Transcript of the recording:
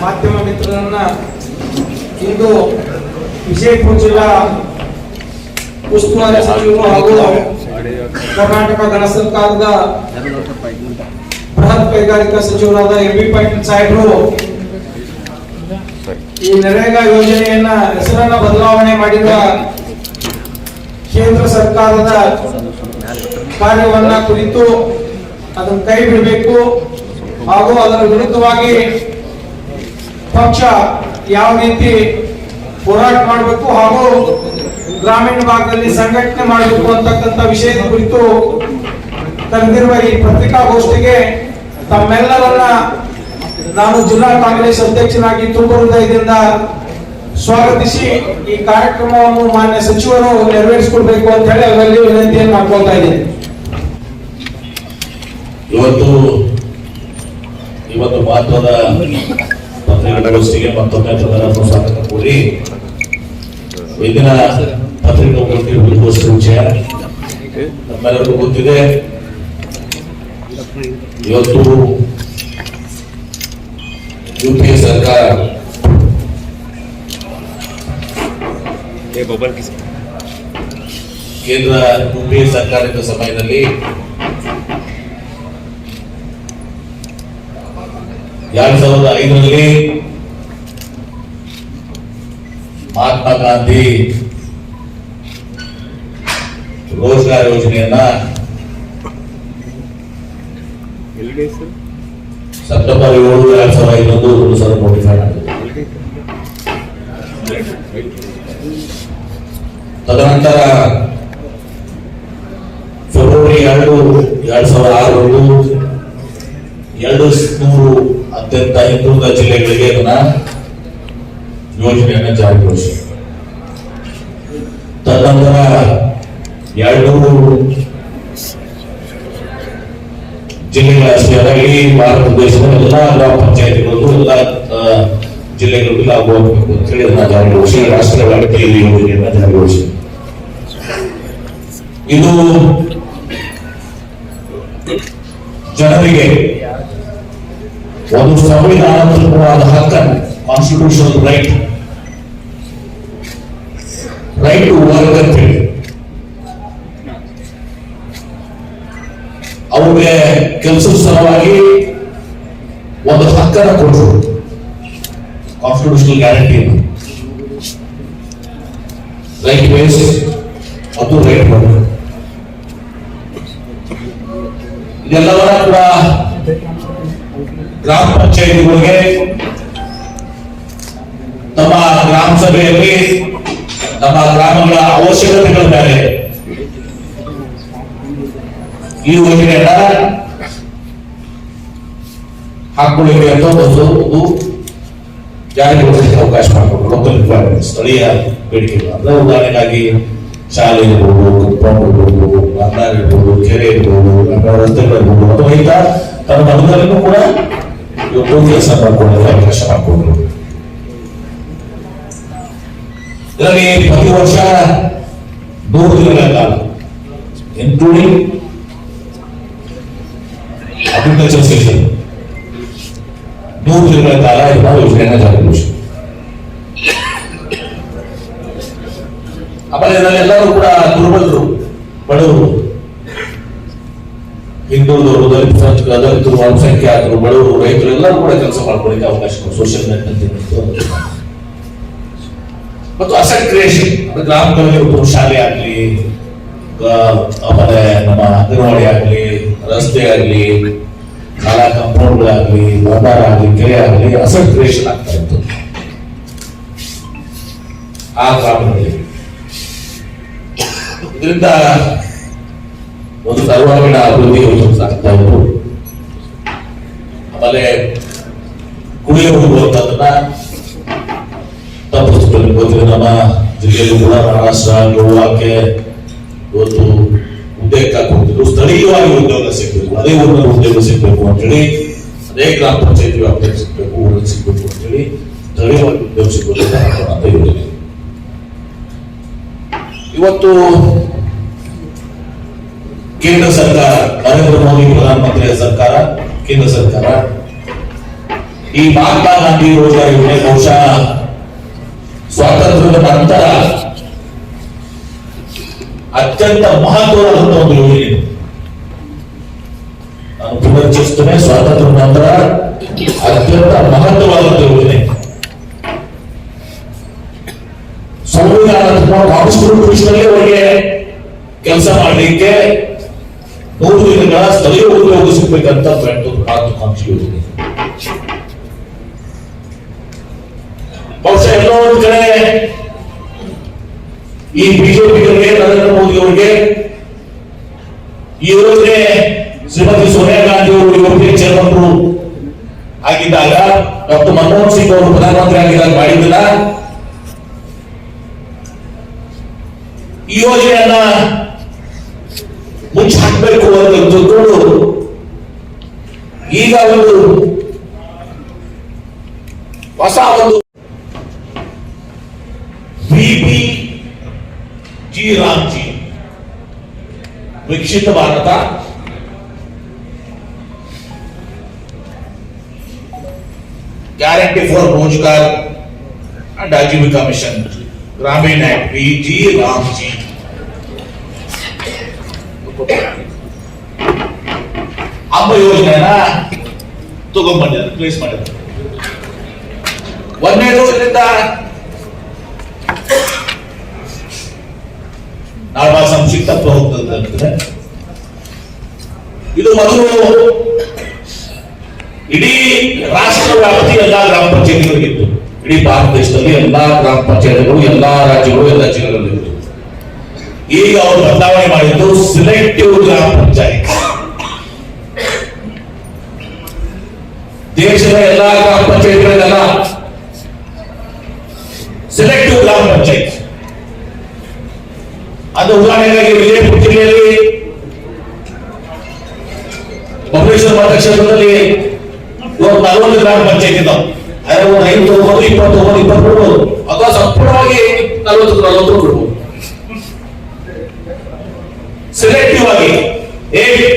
ಮಾಧ್ಯಮ ಮಿತ್ರರನ್ನ ಇಂದು ವಿಜಯಪುರ ಜಿಲ್ಲಾ ಉಸ್ತುವಾರಿ ಸಚಿವರು ಹಾಗೂ ಕರ್ನಾಟಕ ಗಣ ಸರ್ಕಾರದ ಬೃಹತ್ ಕೈಗಾರಿಕಾ ಸಚಿವರಾದ ಎಂ ಬಿ ಪಾಟೀಲ್ ಸಾಹೇಬರು ಈ ನರೇಗಾ ಯೋಜನೆಯನ್ನ ಹೆಸರನ್ನ ಬದಲಾವಣೆ ಮಾಡಿದ ಕೇಂದ್ರ ಸರ್ಕಾರದ ಕಾರ್ಯವನ್ನ ಕುರಿತು ಅದನ್ನು ಕೈ ಬಿಡಬೇಕು ಹಾಗೂ ಅದರ ವಿರುದ್ಧವಾಗಿ ಪಕ್ಷ ಯಾವ ರೀತಿ ಹೋರಾಟ ಮಾಡಬೇಕು ಹಾಗೂ ಗ್ರಾಮೀಣ ಭಾಗದಲ್ಲಿ ಸಂಘಟನೆ ಮಾಡಬೇಕು ಅಂತಕ್ಕಂಥ ವಿಷಯದ ಕುರಿತು ಕರೆದಿರುವ ಈ ಪತ್ರಿಕಾಗೋಷ್ಠಿಗೆ ತಮ್ಮೆಲ್ಲರನ್ನ ನಾನು ಜಿಲ್ಲಾ ಕಾಂಗ್ರೆಸ್ ಅಧ್ಯಕ್ಷನಾಗಿ ತುಂಬ ಹೃದಯದಿಂದ ಸ್ವಾಗತಿಸಿ ಈ ಕಾರ್ಯಕ್ರಮವನ್ನು ಮಾನ್ಯ ಸಚಿವರು ನೆರವೇರಿಸಿಕೊಡ್ಬೇಕು ಅಂತ ಹೇಳಿ ಅವರಲ್ಲಿ ವಿನಂತಿಯನ್ನು ಮಾಡ್ಕೊಳ್ತಾ ಇದ್ದೀನಿ. ಇವತ್ತು ಇವತ್ತು ಮಹತ್ವದ ಪತ್ರಿಕಾಗೋಷ್ಠಿಗೆ ಮತ್ತೊಮ್ಮೆ ಪ್ರಧಾನವನ್ನು ಸ್ವಾಗತ ಕೋರಿ ಇಂದಿನ ಪತ್ರಿಕಾಗೋಷ್ಠಿ ಹುಡುಕೋಷ್ಠಿ ವಿಷಯ ನಮ್ಮೆಲ್ಲರಿಗೂ ಗೊತ್ತಿದೆ. ಇವತ್ತು ಯು ಪಿ ಎ ಸರ್ಕಾರ ಕೇಂದ್ರ ಯು ಪಿ ಎ ಸರ್ಕಾರದ ಸಮಯದಲ್ಲಿ ಎರಡ್ ಸಾವಿರದ ಐದರಲ್ಲಿ ಮಹಾತ್ಮ ಗಾಂಧಿ ರೋಜ್ಗಾರ್ ಯೋಜನೆಯನ್ನ ಸೆಪ್ಟೆಂಬರ್ ಏಳು ಎರಡ್ ಸಾವಿರದ ಐದರಂದು ಒಂದು ಸಾವಿರ ಕೋಟಿ ತದನಂತರ ಫೆಬ್ರವರಿ ಎರಡು ಎರಡ್ ಸಾವಿರದ ಆರರಂದು ಎರಡು ನೂರು ಅತ್ಯಂತ ಹಿಂದುಳಿದ ಜಿಲ್ಲೆಗಳಿಗೆ ಅದನ್ನ ಯೋಜನೆಯನ್ನ ಜಾರಿಗೊಳಿಸಿ ತದನಂತರ ಎರಡು ನೂರು ಜಿಲ್ಲೆಗಳ ಅಷ್ಟೇ ಅಲ್ಲ ಇಡೀ ಭಾರತ ದೇಶದ ಎಲ್ಲ ಗ್ರಾಮ ಪಂಚಾಯತಿಗಳಿಗೂ ಎಲ್ಲ ಜಿಲ್ಲೆಗಳಿಗೂ ಲಾಭ ಆಗಬೇಕು ಅಂತ ಹೇಳಿ ಅದನ್ನ ಜಾರಿಗೊಳಿಸಿ ರಾಷ್ಟ್ರ ವ್ಯಾಪ್ತಿಯಲ್ಲಿ ಯೋಜನೆಯನ್ನ ಜಾರಿಗೊಳಿಸಿ ಇದು ಜನರಿಗೆ ಒಂದು ಸಂವಿಧಾನಾತ್ಮಕವಾದ ಹಕ್ಕನ್ನು constitutional right right to work ಅಂತೇಳಿ ಅವ್ರಿಗೆ ಕೆಲಸದ ಸಲುವಾಗಿ ಒಂದು ಹಕ್ಕನ್ನು ಕೊಟ್ಟರು ಕಾನ್ಸ್ಟಿಟ್ಯೂಷನಲ್ ಗ್ಯಾರಂಟಿ ರೈಟ್ ಬೇಸ್ ಅದು ರೈಟ್ ವರ್ಕ್ ಇದೆಲ್ಲವನ್ನ ಕೂಡ ಗ್ರಾಮ ಪಂಚಾಯತಿಗಳಿಗೆ ತಮ್ಮ ಗ್ರಾಮ ಸಭೆಯಲ್ಲಿ ನಮ್ಮ ಗ್ರಾಮಗಳ ಅವಶ್ಯಕತೆಗಳ ಮೇಲೆ ಈ ಯೋಜನೆಯನ್ನ ಹಾಕೊಳ್ಳಿಕ್ಕೆ ಅಂತ ಒಂದು ಒಂದು ಜಾರಿಗೊಳಿಸಲಿಕ್ಕೆ ಅವಕಾಶ ಮಾಡಿಕೊಟ್ಟು ಲೋಕಲ್ ರಿಕ್ವೈರ್ಮೆಂಟ್ ಸ್ಥಳೀಯ ಬೇಡಿಕೆಗಳು ಅಂದ್ರೆ ಉದಾಹರಣೆಗಾಗಿ ಶಾಲೆ ಇರ್ಬೋದು ಕಂಪೌಂಡ್ ಇರ್ಬೋದು ಅಂಗಾರ ಇರ್ಬೋದು ಕೆರೆ ಇರ್ಬೋದು ಅಥವಾ ರಸ್ತೆಗಳು ಇರ್ಬೋದು ಅಥವಾ ಇಂಥ ತನ್ನ ಮನದಲ್ಲೂ ಕೂಡ ಇವತ್ತು ಕೆಲಸ ಮಾಡ್ಕೊಳ್ಳೋಕೆ ಅವಕಾಶ ಮಾಡಿಕೊಂಡ್ರು ಇದರಲ್ಲಿ ಪ್ರತಿ ವರ್ಷ ನೂರು ದಿನಗಳ ಕಾಲ ಇನ್ಕ್ಲೂಡಿಂಗ್ ಅಗ್ರಿಕಲ್ಚರ್ ಸೀಸನ್ ನೂರು ದಿನಗಳ ಕಾಲ ನಾವು ಯೋಜನೆಯನ್ನ ಜಾರಿಗೊಳಿಸಿ ಆಮೇಲೆ ಇದರಲ್ಲಿ ಎಲ್ಲರೂ ಕೂಡ ದುರ್ಬಲರು ಬಡವರು ಹಿಂದುಳಿದವರು ದಲಿತ ಸಂಖ್ಯೆ ದಲಿತರು ಅಲ್ಪಸಂಖ್ಯಾತರು ಬಡವರು ರೈತರು ಎಲ್ಲರೂ ಕೂಡ ಕೆಲಸ ಮಾಡ್ಕೊಳ್ಳಿಕ್ಕೆ ಅವಕಾಶ ಸೋಷಿಯಲ್ ನೆಟ್. ಮತ್ತು ಅಸೆಟ್ ಕ್ರಿಯೇಷನ್ ಗ್ರಾಮಗಳಲ್ಲಿ ಒಂದು ಶಾಲೆ ಆಗ್ಲಿ ಆಮೇಲೆ ನಮ್ಮ ಅಂಗನವಾಡಿ ಆಗ್ಲಿ, ರಸ್ತೆ ಆಗ್ಲಿ, ಶಾಲಾ ಕಂಪೌಂಡ್ಗಳಾಗ್ಲಿ ಬಂಡಾರ ಆಗ್ಲಿ, ಕೆರೆ ಆಗ್ಲಿ ಅಸೆಟ್ ಕ್ರಿಯೇಷನ್ ಆಗ್ತಾ ಇತ್ತು. ಆ ಗ್ರಾಮಗಳಲ್ಲಿ ಇದರಿಂದ ಒಂದು ಸರ್ವಾಂಗೀಣ ಅಭಿವೃದ್ಧಿ ಯೋಜನೆ ಆಗ್ತಾ ಇತ್ತು ಆಮೇಲೆ ಕುಡಿಯ ಹೋಗುವಂತದನ್ನ ತಪ್ಪಿಸ್ಕೊಳ್ಳಿ ನಮ್ಮ ಜಿಲ್ಲೆಯಲ್ಲಿ ಕೂಡ ಮಹಾರಾಷ್ಟ್ರ, ಗೋವಾಕ್ಕೆ ಒಂದು ಉದ್ಯೋಗ ಕೊಡ್ತಿದ್ರು. ಸ್ಥಳೀಯವಾಗಿ ಉದ್ಯೋಗ ಸಿಗಬೇಕು. ಅದೇ ಊರಿನ ಉದ್ಯೋಗ ಸಿಗಬೇಕು ಅಂತೇಳಿ ಅದೇ ಗ್ರಾಮ ಪಂಚಾಯತಿ ವ್ಯಾಪ್ತಿಯಲ್ಲಿ ಸಿಗಬೇಕು, ಊರಲ್ಲಿ ಸಿಗಬೇಕು ಅಂತೇಳಿ ಸ್ಥಳೀಯವಾಗಿ ಉದ್ಯೋಗ ಸಿಗಬೇಕು ಅಂತ ಇವತ್ತು ಕೇಂದ್ರ ಸರ್ಕಾರ, ನರೇಂದ್ರ ಮೋದಿ ಪ್ರಧಾನಮಂತ್ರಿಯ ಸರ್ಕಾರ, ಕೇಂದ್ರ ಸರ್ಕಾರ ಈ ಮಹಾತ್ಮ ಗಾಂಧಿ ರೋಜ್ಗಾರ್ ಯೋಜನೆ ಬಹುಶಃ ಸ್ವಾತಂತ್ರ್ಯದ ನಂತರ ಅತ್ಯಂತ ಮಹತ್ವವಾದಂತಹ ಒಂದು ಯೋಜನೆ. ನಾನು ಪುನರ್ಚಿಸ್ತೇನೆ ಸ್ವಾತಂತ್ರ್ಯ ನಂತರ ಅತ್ಯಂತ ಮಹತ್ವವಾದಂತಹ ಯೋಜನೆ ಸಂವಿಧಾನ ಕಾನ್ಸ್ಟಿಟ್ಯೂಷನಲ್ಲಿ ಅವರಿಗೆ ಕೆಲಸ ಮಾಡಲಿಕ್ಕೆ ಮೂರು ದಿನಗಳ ಸ್ಥಳೀಯ ಉದ್ಯೋಗ ಸಿಗ್ಬೇಕಂತ ಬೆಳೆದು ಮಹತ್ವಾಕಾಂಕ್ಷಿ ಯೋಜನೆ ಬಹುಶಃ ಎಲ್ಲೋ ಒಂದ್ ಕಡೆ ಈ ಬಿಜೆಪಿಯವರಿಗೆ ನರೇಂದ್ರ ಮೋದಿ ಅವರಿಗೆ ಈ ಯೋಜನೆ ಶ್ರೀಮತಿ ಸೋನಿಯಾ ಗಾಂಧಿ ಅವರು ಯುರೋಪಿಯನ್ ಚೇರ್ಮನ್ರು ಆಗಿದ್ದಾಗ ಡಾಕ್ಟರ್ ಮನಮೋಹನ್ ಸಿಂಗ್ ಅವರು ಪ್ರಧಾನಮಂತ್ರಿ ಆಗಿದ್ದಾಗ ಮಾಡಿದ್ದಿಲ್ಲ ಈ ಯೋಜನೆಯನ್ನ ಈಗ ಒಂದು ಹೊಸ ಒಂದು BP G Ramji. Viksit Bharat. Guarantee for Rozgar and Ajeevika mission Gramin P G Ramji. ಅಮ್ಮ ಯೋಜನೆಯನ್ನ ತಗೊಂಡ್ಬಂದಿದ್ದಾರೆ ಪ್ಲೇಸ್ ಮಾಡಿದ್ದಾರೆ ಒಂದನೇದು ಇದರಿಂದ ನಾಡ ಸಂಕ್ಷಿಪ್ತತ್ವ ಸಂಕ್ಷಿಪ್ತ ಹೋಗ್ತದೆ ಇದು ಮೊದಲು ಇಡೀ ರಾಷ್ಟ್ರ ವ್ಯಾಪ್ತಿ ಎಲ್ಲಾ ಗ್ರಾಮ ಪಂಚಾಯತಿಗಳಿಗಿತ್ತು ಇಡೀ ಭಾರತ ದೇಶದಲ್ಲಿ ಎಲ್ಲಾ ಗ್ರಾಮ ಪಂಚಾಯತಿಗಳು, ಎಲ್ಲಾ ರಾಜ್ಯಗಳು, ಎಲ್ಲ ಜಿಲ್ಲೆಗಳಲ್ಲಿ ಇತ್ತು. ಈಗ ಅವರು ಬದಲಾವಣೆ ಮಾಡಿದ್ದು ಸಿಲೆಕ್ಟಿವ್ ಗ್ರಾಮ ಪಂಚಾಯತ್. ದೇಶದ ಎಲ್ಲಾ ಗ್ರಾಮ ಪಂಚಾಯತ್ಗಳಲ್ಲ ಸೆಲೆಕ್ಟಿವ್ ಗ್ರಾಮ ಪಂಚಾಯತ್. ಅದು ಉದಾಹರಣೆಗಾಗಿ ವಿಜಯಪುರ ಜಿಲ್ಲೆಯಲ್ಲಿ ಬಸವೇಶ್ವರ ಮತಕ್ಷೇತ್ರದಲ್ಲಿ ಇವತ್ತು ನಲವತ್ತು ಗ್ರಾಮ ಪಂಚಾಯತ್ ಇದ್ದಾವೆ. ಅದ್ರ ಒಂದು ಐದು ತಗೋಬೋದು ಇಪ್ಪತ್ತು ತಗೋಬೋದು ಇಪ್ಪತ್ತು ಅಥವಾ ಸಂಪೂರ್ಣವಾಗಿ ನಲವತ್ತು ನಲವತ್ತು ಕೊಡ್ಬೋದು. ಸೆಲೆಕ್ಟಿವ್ ಆಗಿ ಹೇಗೆ